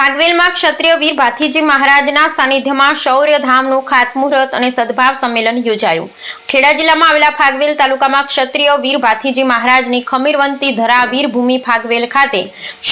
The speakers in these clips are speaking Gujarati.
ફાગવેલમાં ક્ષત્રિય વીર ભાથીજી મહારાજના સાનિધ્યમાં શૌર્યધામનું ખાતમુહૂર્ત અને સદભાવ સંમેલન યોજાયું. ખેડા જિલ્લામાં આવેલા ફાગવેલ તાલુકામાં ક્ષત્રિય વીર ભાથીજી મહારાજની ખમીરવંતી ધરા વીરભૂમિ ફાગવેલ ખાતે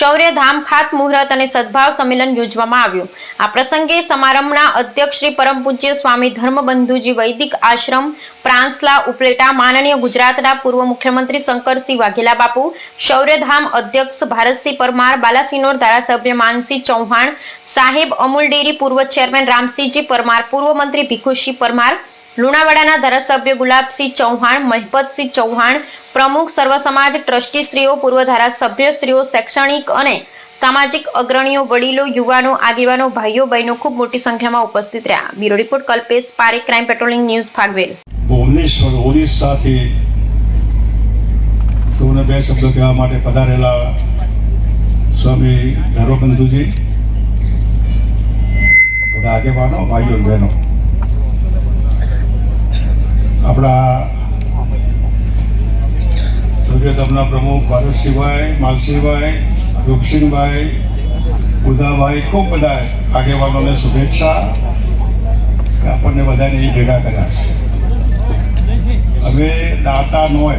શૌર્યધામ ખાતમુહૂર્ત અને સદભાવ સંમેલન યોજવામાં આવ્યું. આ પ્રસંગે સમારંભના અધ્યક્ષ શ્રી પરમ પૂજ્ય સ્વામી ધર્મબંધુજી વૈદિક આશ્રમ, પ્રાંસલા ઉપલેટા, માનનીય ગુજરાતના પૂર્વ મુખ્યમંત્રી શંકરસિંહ વાઘેલા બાપુ, શૌર્યધામ અધ્યક્ષ ભારતસિંહ પરમાર, બાલાસિનોર ધારાસભ્ય માનસિંહ ચૌહાણ, સાહેબ અમૂલ ડેરી પૂર્વ ચેરમેન રામસિંહજી પરમાર, પૂર્વ મંત્રી ભીખુસિંહ પરમાર, લુણાવાડાના ધારાસભ્ય ગુલાબસિંહ ચૌહાણ, મહિપતસિંહ ચૌહાણ, પ્રમુખ સર્વ સમાજ ટ્રસ્ટીશ્રીઓ પૂર્વ ધારાસભ્યશ્રીઓ શૈક્ષણિક અને સામાજિક અગ્રણીઓ, વડીલો, યુવાનો, આગેવાનો, ભાઈઓ, બહેનો ખૂબ મોટી સંખ્યામાં ઉપસ્થિત રહ્યા. Bureau report, Kalpesh Parekh, crime patrolling news Phagvel Bhubaneswar ઓરિસ્સાથી સૌને બે શબ્દો કહેવા માટે પધારેલા સ્વામી ધર્મબંધુજી બધા આગેવાનો, ભાઈઓ, બહેનો. આપણા સૂર્યધમના પ્રમુખ ભારતસિંહભાઈ, માલસિંહભાઈ, રૂપસિંહભાઈ, બુધાભાઈ, ખૂબ બધા આગેવાનોને શુભેચ્છા. આપણને બધાને ભેગા કર્યા છે. હવે દાતા ન હોય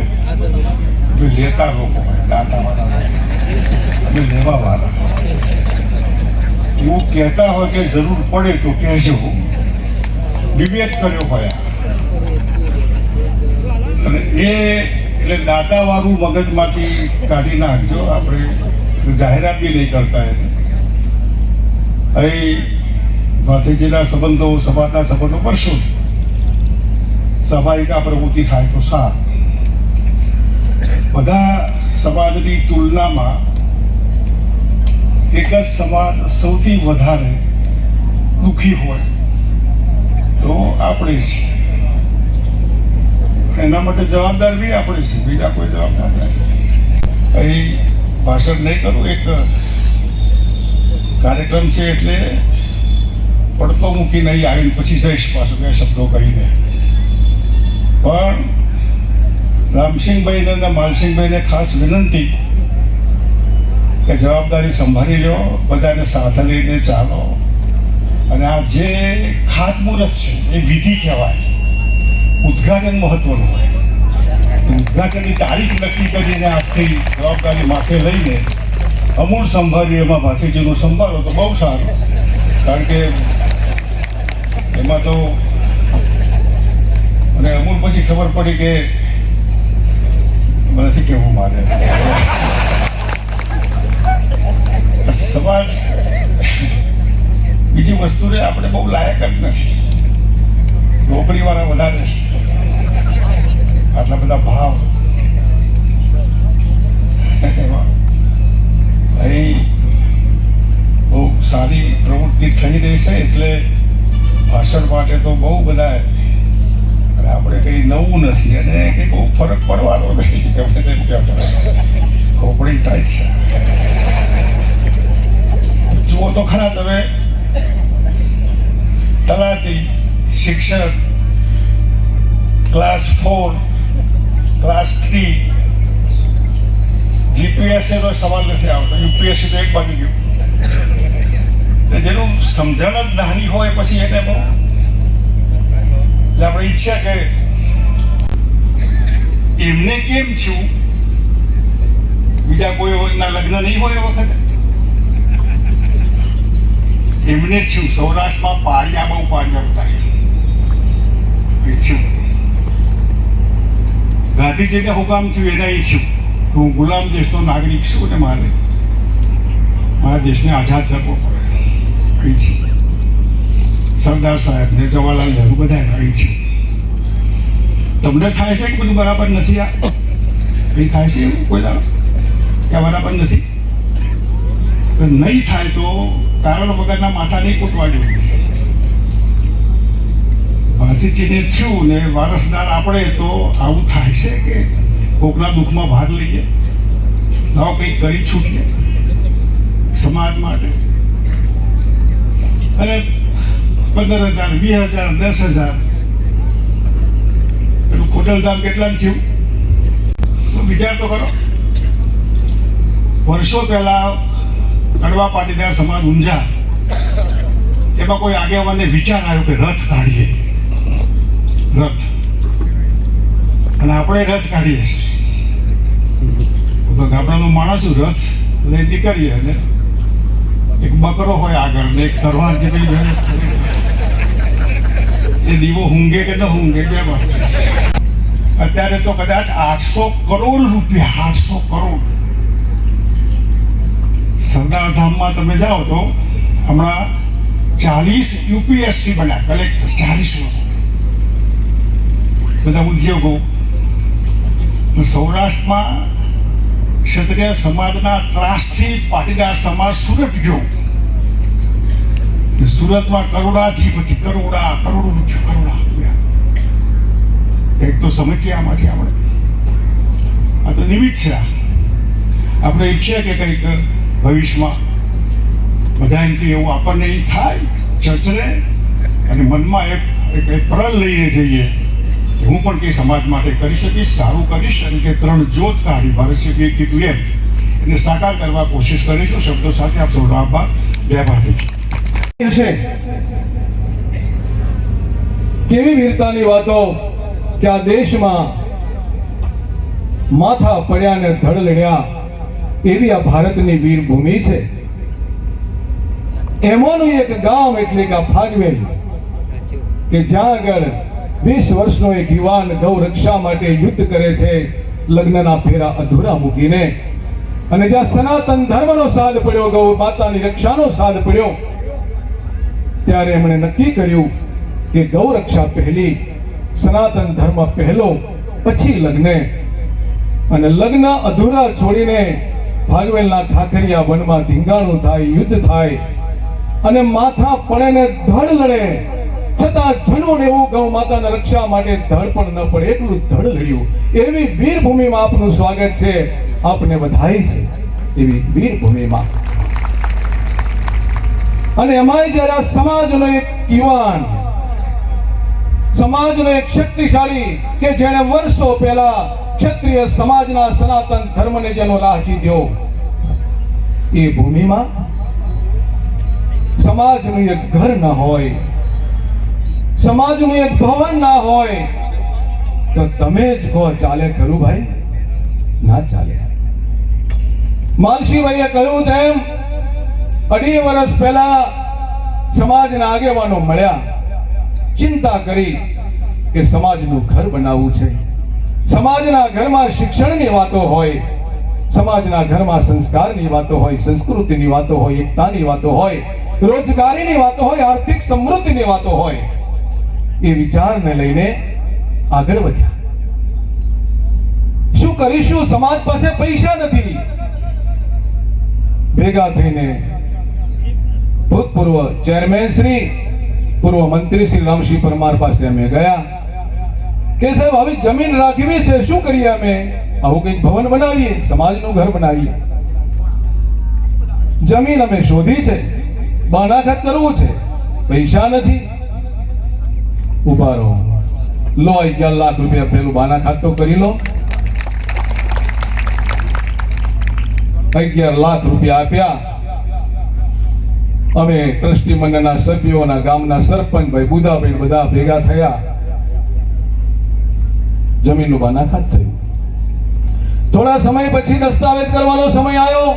લેતા લોકો દાતા વાળા. અમે લેવા વાળા એવું કહેતા હોય કે જરૂર પડે તો કહેજો. વિવેક કર્યો ભાઈ. અને એ એટલે દાતા વાળું મગજમાંથી કાઢી નાખજો. આપણે જાહેરાત બી નહીં કરતા એને. અહીં ભાથીજીના સંબંધો, સમાજના સંબંધો પર શું સ્વાભાવિક આ પ્રવૃત્તિ થાય તો સારું. બધા સમાજની તુલનામાં એક જ સમાજ સૌથી વધારે દુઃખી હોય તો આપણે એના માટે જવાબદાર બી આપણે છે. બીજા કોઈ જવાબદાર નથી. અહીં ભાષણ નહીં કરું, એક કાર્યક્રમ છે એટલે પડતો મૂકીને અહીં આવીને પછી જઈશ પાછો બે શબ્દો કહીને. પણ રામસિંહભાઈને અને માલસિંહભાઈને ખાસ વિનંતી કે જવાબદારી સંભાળી લો, બધાને સાથે લઈને ચાલો. અને આ જે ખાતમુહૂર્ત છે, એ વિધિ કહેવાય. ઉદ્ઘાટન મહત્વનું હોય. ઉદઘાટનની તારીખ નક્કી કરીને આજથી જવાબદારી માથે લઈને અમૂલ સંભાળી એમાં ભાથીજીનું સંભાળો તો બહુ સારું. કારણ કે એમાં તો અને અમૂલ પછી ખબર પડી કે નથી કેવું મારે. સમાજ બીજી વસ્તુને આપણે બહુ લાયક જ નથી. નોકરી વાળા વધારે છે. આટલા બધા ભાવ. અહીં બહુ સારી પ્રવૃત્તિ થઈ રહી છે, એટલે ભાષણ માટે તો બહુ બધા આપણે કંઈ નવું નથી, અને કંઈ બહુ ફરક પડવાનો નથી ગમે તેમ કહેવાય ખોપડી ટાઈટ છે. જુઓ તો ખરા તમે. તલાટી, શિક્ષક class four class three GPSC નો સવાલ નથી આવતો. યુપીએસસી તો એક બાજુ ગયું. જેનું સમજણ જ નાની હોય પછી એને બહુ. એટલે આપણે ઈચ્છા કે એમને કેમ છું? બીજા કોઈ ના લગ્ન નહીં હોય એ વખતે? એમને થયું સૌરાષ્ટ્રમાં પાળિયા બહુ પાળિયા ઉતાર્યા એ થયું ગાંધીજીને હુકામ થયું એના એ થયું કે હું ગુલામ દેશનો નાગરિક છું ને મારે. મારા દેશને આઝાદ કરવો પડે. એ સરદાર સાહેબ ને જવાહરલાલ નહેરુ બધા એ થયું તમને થાય છે કે બધું બરાબર નથી આ? કંઈ થાય છે એવું કોઈ દાડો? કે બરાબર નથી? નહીં થાય તો કારણ વગરના માથા નહીં કૂટવાડ્યું ભાસીજીને થયું ને વારસદાર આપણે તો આવું થાય છે કે કોકના દુઃખમાં ભાગ લઈએ? નવો કંઈક કરી છૂટીએ? સમાજ માટે? અને પંદર હજાર, વીસ હજાર, દસ હજાર. પેલું ખોડલધામ કેટલા થયું? વિચાર તો કરો. વર્ષો પહેલા કડવા પાટીદાર સમાજ ઊંઝા. એમાં કોઈ આગેવાનને વિચાર આવ્યો કે રથ કાઢીએ. રથ. અને આપણે રથ કાઢીએ છીએ. તો ગામડાનો માણસ રથ લઈ નીકળીએ અને એક બકરો હોય આગળ ને એક તરવાર જે પેલી એ દીવો હુંગે કે ન હુંગે, બે અત્યારે તો કદાચ આઠસો કરોડ રૂપિયા, આઠસો કરોડ. સરદાર ધામમાં તમે જાઓ તો હમણાં ચાલીસ યુપીએસસી બન્યા, કલેક્ટર, ચાલીસ બધા ઉદ્યોગો. સૌરાષ્ટ્રમાં ક્ષત્રિય સમાજના ત્રાસથી પાટીદાર સમાજ સુરત ગયો. સુરતમાં કરોડાધિપતિ, કરોડા, કરોડો રૂપિયા, કરોડા એક તો સમજીએ આમાંથી આપણે આ તો નિમિત્ત છે. આપણે ઈચ્છીએ કે કંઈક ભવિષ્યમાં બધા એનાથી એવું આપણને એ થાય, ચર્ચને અને મનમાં એક એક પ્રણ લઈને જઈએ હું પણ કંઈ સમાજ માટે કરી શકીશ, સારું કરીશ અને કે ત્રણ જોત કાઢી ભારતશ્રીએ કીધું એમ. એને સાકાર કરવા કોશિશ કરીશું. શબ્દો સાથે આપ સૌનો આભાર. જય ભારતી હશે કેવી વીરતાની વાતો કે આ દેશમાં માથા પડ્યા ને ધડ લડ્યા. એવી આ ભારતની વીર ભૂમિ છે. એમાંનું એક ગામ એટલે કે ફાગવેલ, કે જ્યાં આગળ વીસ વર્ષનો એક યુવાન ગૌ રક્ષા માટે યુદ્ધ કરે છે, લગ્નના ફેરા અધૂરા મૂકીને. અને જ્યાં સનાતન ધર્મનો સાદ પડ્યો, ગૌ માતાની રક્ષાનો સાદ પડ્યો, ત્યારે એમણે નક્કી કર્યું કે ગૌ રક્ષા પહેલી, સનાતન ધર્મ પહેલો, પછી લગ્ન. અને લગ્ન અધૂરા છોડીને ભાગવેલના ખાખરિયા વનમાં ધીંગાણું થાય, યુદ્ધ થાય અને માથા પડે ને ધડ લડે. છતાં જનોને એવું ગૌ માતાના રક્ષા માટે ધડ પણ ન પડે, એટલું ધડ લડ્યું. એવી વીરભૂમિમાં આપનું સ્વાગત છે. આપને વધાઈ છે એવી વીરભૂમિમાં. અને એમાંય જ્યારે આ સમાજનો એક યુવાન સમાજનો એક શક્તિશાળી કે જેણે વર્ષો પહેલા ક્ષત્રિય સમાજના સનાતન ધર્મને જેનો રાહ ચીધ્યો એ ભૂમિમાં સમાજનું એક ઘર ન હોય, સમાજનું એક ભવન ના હોય, તો તમે જ કહો, ચાલે ખરું ભાઈ? ના ચાલે. માલસીભાઈએ કહ્યું તેમ, અઢી વર્ષ પહેલા સમાજના આગેવાનો મળ્યા. ચિંતા કરી કે સમાજનું ઘર બનાવવું છે. સમાજના ઘરમાં શિક્ષણની વાતો હોય, સમાજના ઘરમાં સંસ્કારની વાતો હોય, સંસ્કૃતિની વાતો હોય, એકતાની વાતો હોય, રોજગારીની વાતો હોય, આર્થિક સમૃદ્ધિની વાતો હોય, એ વિચારને લઈને આગળ વધ્યા. શું કરીશું? સમાજ પાસે પૈસા નથી. ભેગા થઈને ભૂતપૂર્વ ચેરમેન શ્રી પૂર્વ મંત્રી શ્રી રામસિંહ પરમાર પાસે અમે ગયા કે સાહેબ, આવી જમીન રાખવી છે, શું કરીએ અમે? આવું કંઈક ભવન બનાવીએ, સમાજનું ઘર બનાવીએ. જમીન અમે શોધી છે બાણાઘાત કરવું છે, પૈસા નથી. ઊભા રહો. લો, અગિયાર લાખ રૂપિયા પેલું બાણાઘાત તો કરી લો. અગિયાર લાખ રૂપિયા આપ્યા. અમે ટ્રસ્ટી મંડળના સભ્યોના ગામના સરપંચ ભાઈ બુધાભાઈ બધા ભેગા થયા. જમીનનું બાનાખાત થયું. થોડા સમય પછી દસ્તાવેજ કરવાનો સમય આવ્યો.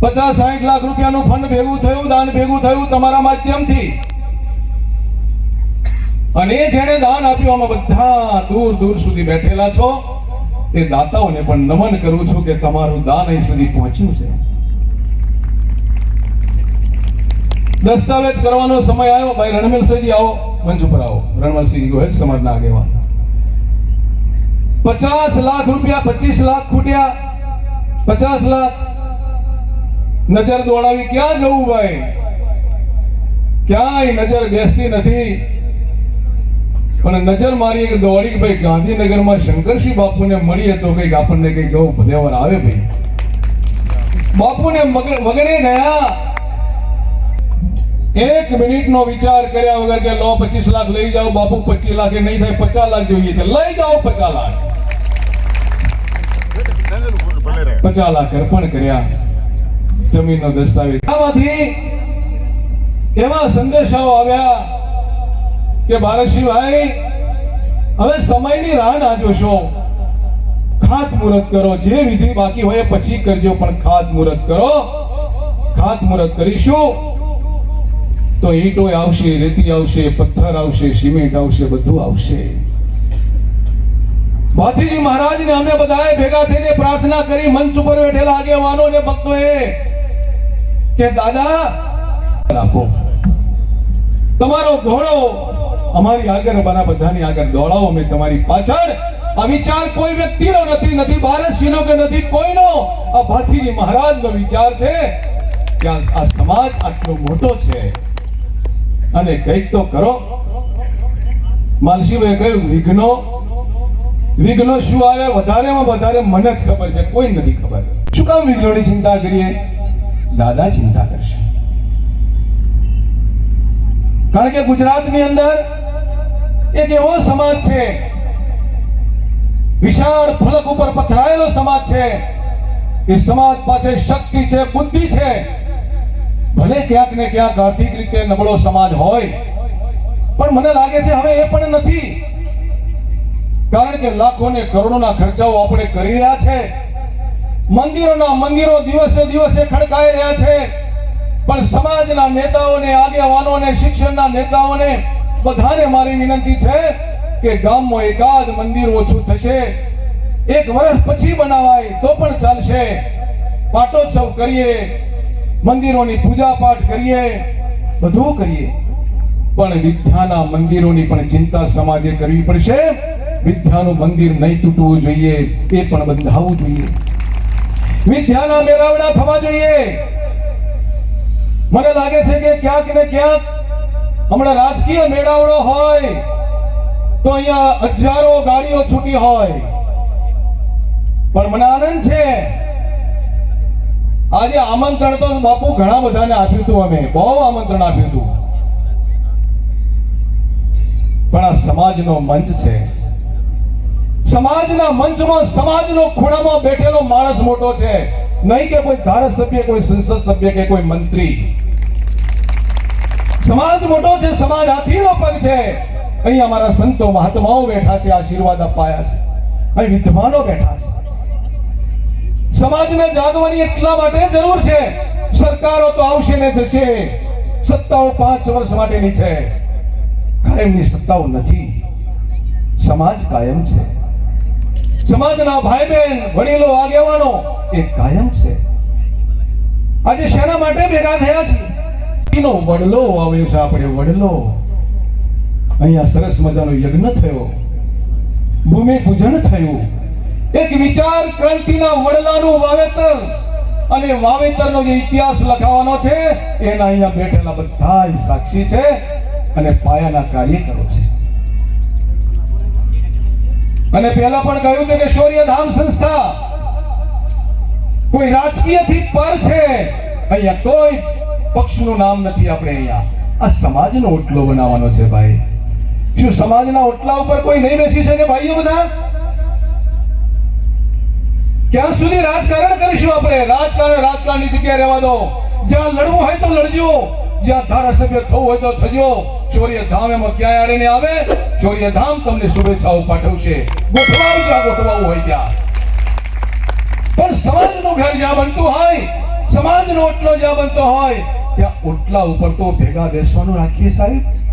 પચાસ સાઠ લાખ રૂપિયાનું ફંડ ભેગું થયું, દાન ભેગું થયું તમારા માધ્યમથી. અને જેણે દાન આપ્યું, આમાં બધા દૂર દૂર સુધી બેઠેલા છો. એ દાતાઓને પણ નમન કરું છું કે તમારું દાન અહીં સુધી પહોંચ્યું છે. દસ્તાવેજ કરવાનો સમય આવ્યો, ભાઈ રણમેલસિંહજી આવો, મંચ ઉપર આવો. રણમલસિંહ ગોહિલ સમાજના આગેવાન. પચાસ લાખ રૂપિયા, પચીસ લાખ ખૂટ્યા. પચાસ લાખ. નજર દોડાવી, ક્યાં જવું ભાઈ? ક્યાંય નજર બેસતી નથી. પણ નજર મારી એક દોડી ભાઈ ગાંધીનગરમાં શંકરસિંહ બાપુને મળીએ તો કંઈક આપણને કંઈક એવું ભલેવર આવે ભાઈ. બાપુને વગડે ગયા. એક મિનિટનો વિચાર કર્યા વગર કે લો પચીસ લાખ લઈ જાઓ, બાપુ પચીસ લાખ નહીં થાય, પચાસ લાખ જોઈએ છે. લઈ જાઓ પચાસ લાખ. પચાસ લાખ અર્પણ કર્યા. જમીનનો દસ્તાવેજ. આમાંથી એવા સંદેશાઓ આવ્યા કે ભારતસિંહભાઈ હવે સમયની રાહ ના જોશો. ખાતમુહૂર્ત કરો. જે વિધિ બાકી હોય પછી કરજો, પણ ખાતમુહૂર્ત કરો. ખાતમુહૂર્ત કરીશું. તો ઈંટો આવશે, રેતી આવશે, પથ્થર આવશે, સિમેન્ટ આવશે, બધું આવશે. ભાથીજી મહારાજને અમે બધાએ ભેગા થઈને પ્રાર્થના કરી મંચ ઉપર બેઠેલા આગેવાનો ને ભક્તોએ કે, દાદા આપો તમારો ઘોડો અમારી આગળ, અમારા બધાની આગળ દોડાવો. અમે તમારી પાછળ. આ વિચાર કોઈ વ્યક્તિનો નથી નથી ભારતસિંહનો કે નથી કોઈનો. આ ભાથીજી મહારાજનો વિચાર છે કે આ સમાજ આટલો મોટો છે. અને કંઈક તો કરો. માલસીભાઈ કહ્યું, વિઘ્નો વિઘ્નો શું આવે? વધારેમાં વધારે મને જ ખબર છે. કોઈ નથી ખબર. શું કામ વિઘ્નોની ચિંતા કરીએ? દાદા ચિંતા કરશે. કારણ કે ગુજરાતની અંદર એક એવો સમાજ છે, વિશાળ ફલક ઉપર પથરાયેલો સમાજ છે, એ સમાજ પાસે શક્તિ છે, બુદ્ધિ છે. ભલે ક્યાંક ને ક્યાંક આર્થિક રીતે નબળો સમાજ હોય, પણ મને લાગે છે હવે એ પણ નથી. કારણ કે લાખો ને કરોડોના ખર્ચાઓ આપણે કરી રહ્યા છે. મંદિરોના મંદિરો દિવસે દિવસે ખડકાઈ રહ્યા છે. પણ સમાજના નેતાઓને, આગેવાનોને, શિક્ષણના નેતાઓને બધાને મારી વિનંતી છે કે ગામમાં એકાદ મંદિર ઓછું થશે. એક વર્ષ પછી બનાવાય તો પણ ચાલશે. પાટોત્સવ કરીએ મંદિરોની પૂજા પાઠ કરીએ, બધું કરીએ. પણ વિદ્યાના મંદિરોની પણ ચિંતા સમાજે કરવી પડશે. વિદ્યાનું મંદિર નહીં તૂટવું જોઈએ, એ પણ બંધાવવું જોઈએ. વિદ્યાના મેળાવડા થવા જોઈએ. મને લાગે છે કે ક્યાંક ને ક્યાંક હમણાં રાજકીય મેળાવડો હોય, તો અહીંયા હજારો ગાડીઓ છૂટી હોય. પણ મને આનંદ છે આજે આમંત્રણ તો બાપુ ઘણા બધાને આપ્યું હતું અમે. બહુ આમંત્રણ આપ્યું હતું. પણ આ સમાજનો મંચ છે. સમાજના મંચમાં, સમાજનો ખૂણામાં બેઠેલો માણસ મોટો છે. નહીં કે કોઈ ધારાસભ્ય, કોઈ સંસદ સભ્ય કે કોઈ મંત્રી. સમાજ મોટો છે, સમાજ હાથીનો પગ છે. અહીં અમારા સંતો મહાત્માઓ બેઠા છે, આશીર્વાદ અપાયા છે. અહીં વિદ્વાનો બેઠા છે. સમાજને જાગવાની એટલા માટે જરૂર છે. સરકારો તો આવશે ને જશે. સત્તાઓ પાંચ વર્ષ માટેની છે. કાયમની સત્તાઓ નથી. સમાજ કાયમ છે. સમાજના ભાઈ બહેન વડીલો, આગેવાનો, એ કાયમ છે. આજે શેના માટે ભેગા થયા છે? એનો વડલો આવ્યો છે આપણે વડલો. અહીંયા સરસ મજાનો યજ્ઞ થયો. ભૂમિ પૂજન થયું. એક વિચાર ક્રાંતિના વડલાનું વાવેતર અને વાવેતરનો જે ઇતિહાસ લખાવાનો છે, એના અહીંયા બેઠેલા બધા સાક્ષી છે અને પાયાના કાર્યકરો છે. અને પહેલા પણ કહ્યું કે શૌર્યધામ સંસ્થા કોઈ રાજકીયથી પર છે. અહીંયા કોઈ પક્ષનું નામ નથી આપણે અહીંયા. આ સમાજનો ઓટલો બનાવવાનો છે ભાઈ. શું સમાજના ઓટલા ઉપર કોઈ નહીં બેસી શકે ભાઈઓ બધા? ક્યાં સુધી રાજકારણ કરીશું આપણે, રાજકારણ રાજકારણની જગ્યાએ રહેવા દો? જ્યાં લડવું હોય તો લડજો, જ્યાં ધારાસભ્ય થવું હોય તો થજો. શૌર્યધામ એમાં ક્યાંય આડીને આવે? શૌર્યધામ તમને શુભેચ્છાઓ પાઠવશે. ગોઠવાવું જ્યાં ગોઠવાવું હોય ત્યાં. પણ સમાજનું ઘર જ્યાં બનતું હોય, સમાજનો ઓટલો જ્યાં બનતો હોય, ત્યાં ઓટલા ઉપર તો ભેગા બેસવાનું રાખીએ સાહેબ.